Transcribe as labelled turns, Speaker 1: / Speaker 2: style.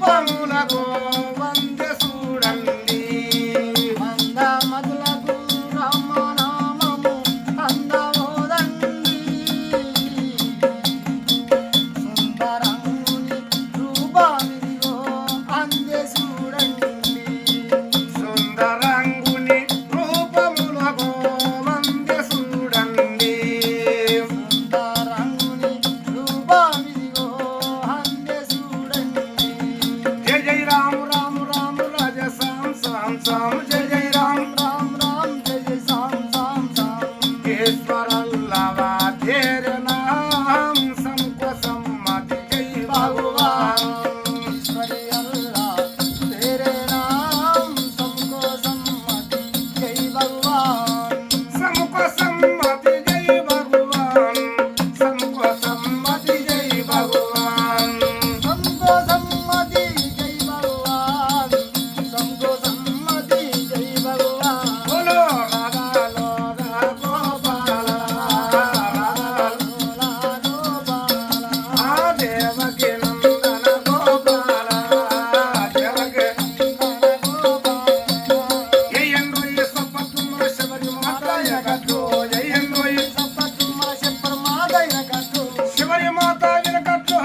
Speaker 1: Bangla Bangla Jai Jai